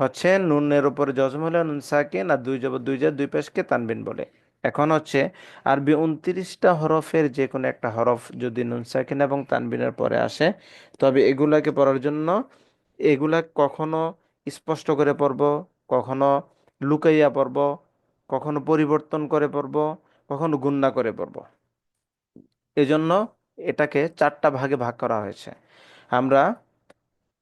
হচ্ছে নুনের উপর জজম হলে নুন সাকিন আর দুই জবর দুই জের দুই পেশকে তানবিন বলে। এখন হচ্ছে আরবি উনত্রিশটা হরফের যে কোনো একটা হরফ যদি নুন সাকিন এবং তানবিনের পরে আসে, তবে এগুলাকে পড়ার জন্য এগুলা কখনো স্পষ্ট করে পড়ব, কখনো লুকাইয়া পড়ব, কখনো পরিবর্তন করে পড়ব, কখনো গুণনা করে পড়ব। এজন্য এটাকে চারটা ভাগে ভাগ করা হয়েছে। আমরা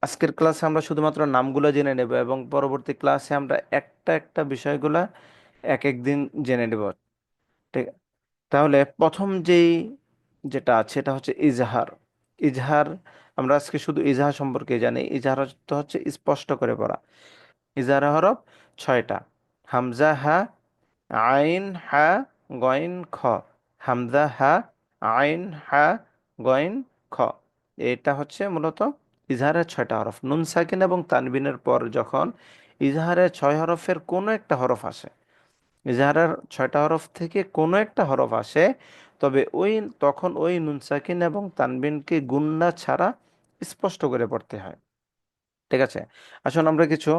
আজকের ক্লাসে আমরা শুধুমাত্র নামগুলো জেনে নেব এবং পরবর্তী ক্লাসে আমরা একটা একটা বিষয়গুলা এক এক দিন জেনে নেব। ঠিক, তাহলে প্রথম যেই যেটা আছে এটা হচ্ছে ইজহার। ইজহার, আমরা আজকে শুধু ইজহার সম্পর্কে জানি। ইজহার অর্থ হচ্ছে স্পষ্ট করে পড়া। ইজহার হরফ ছয়টা। হামজা, হা, আইন, হা, গইন, খ। হামজা, হা, আইন, হা, গইন, খ। এটা হচ্ছে মূলত ইজহারের ছয়টা হরফ। নুন সাকিন এবং তানবিনের পর যখন ইজহারের ছয় হরফের কোনো একটা হরফ আসে, ইজহারের ছয়টা হরফ থেকে কোনো একটা হরফ আসে, তবে ওই, তখন ওই নুন সাকিন এবং তানবিনকে গুন্না ছাড়া স্পষ্ট করে পড়তে হয়। ঠিক আছে? আসুন আমরা কিছু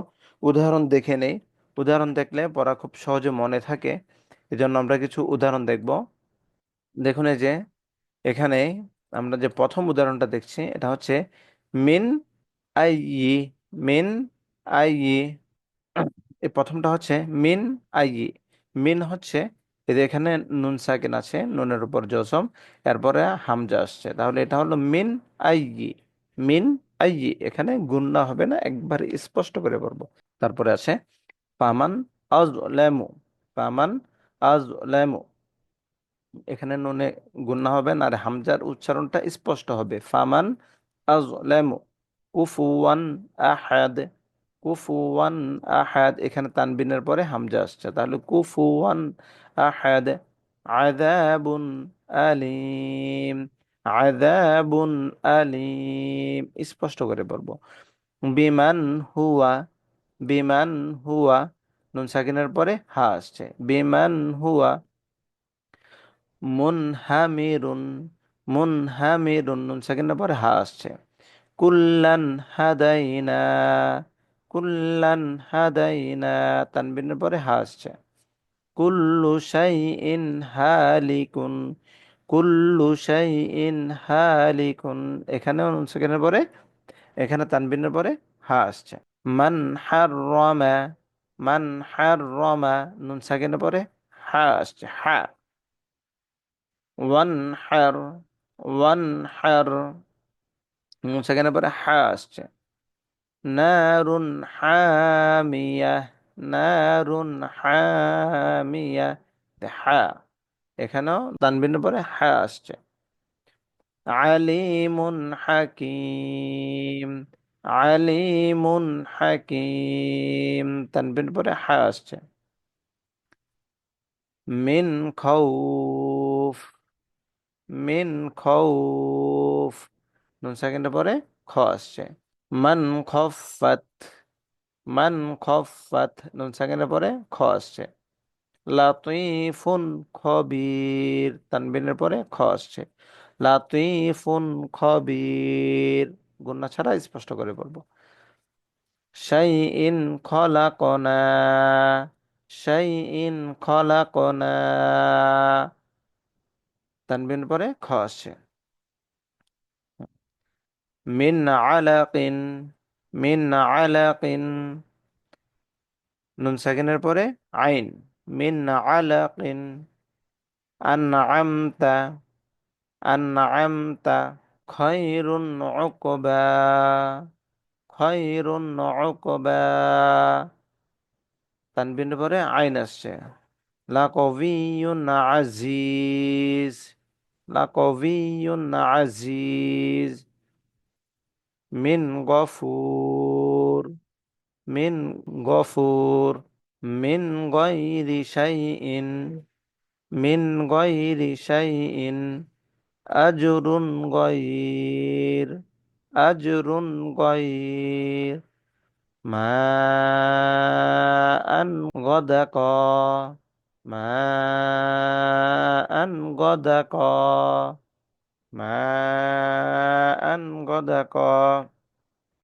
উদাহরণ দেখে নেই। উদাহরণ দেখলে পড়া খুব সহজে মনে থাকে। এজন্য আমরা কিছু উদাহরণ দেখব। দেখুন এই যে, এখানে আমরা যে প্রথম উদাহরণটা দেখছি, এটা হচ্ছে mean I E, mean I এই প্রথমটা হচ্ছে মিন আই মিন হচ্ছে যে এখানে নুন সাকিন আছে, নুনের উপর জসম, এরপরে হামজা আসছে। তাহলে এটা হলো mean I E. Mean I এখানে গুণনা হবে না, একবার স্পষ্ট করে পড়ব তারপরে আছে, পামান আজ লেমু পামান আজ লেমু এখানে নুনে গুণনা হবে না, আর হামজার উচ্চারণটা স্পষ্ট হবে। ফামান আজ লেমু কুফুয়ান আহাদ কুফুয়ান আহাদ। এখানে তানবিনের পরে হামজা আসছে। তাহলে কুফুয়ান আহাদ, আযাবুন আলিম আযাবুন আলিম। স্পষ্ট করে পড়ব বিমান হুয়া বিমান হুয়া। নুন সাকিনের পরে হা আসছে। বিমান হুয়া, মুনহামিরুন মুনহামিরুন নুন সাকিনের পরে হা আসছে। কুল্লান হাদাইনা কুল্লান হাদাইনা, তানবিনের পরে হা আসছে। কুল্লু শাইইন হালিকুন, কুল্লু শাইইন হালিকুন এখানে নুন সাকিনের পরে, এখানে তানবিনের পরে হা আসছে। মান হাররামা মান হাররামা, নুন সাকিনের পরে হা আসছে, হা। ওয়ান হার ওয়ান হার সাকিনের পরে হা আসছে। নারুন হামিয়া নারুন হামিয়া হা। এখানেও তানবিনের পরে হা আসছে। আলিমুন হাকিম আলিমুন হাকিম তানবিন পরে হা আসছে। মিন খৌফ মিন খৌফ। নুন সেকেন্ডের পরে খ আসছে। মান খফাত মান খফাত নুন সেকেন্ডের পরে খ আসছে। লাতিফুন খবির। তানবিনের পরে খ আসছে। লাতিফুন খবির। গুণা ছাড়া স্পষ্ট করে বলব। শাইইন খলাকনা শাইইন খলাকনা। তানবিন পরে খ আসছে মিন আলাকিন মিন আলাকিন। নুন সাকিনের পরে আইন, মিন আলাকিন। আনআমতা আনআমতা খৈরুন উকবা খৈরুন উকবা। তানবিনের পরে আইন আসছে। লাকভিয়ুন আজিজ লাকভিয়ুন আজিজ মিন গফুর মিন গফুর মিন গয়রি শাইইন মিন গয়রি শাইইন আজরুন গয়র আজরুন গয়র মা আন গদাক গদাক মা আন গদাক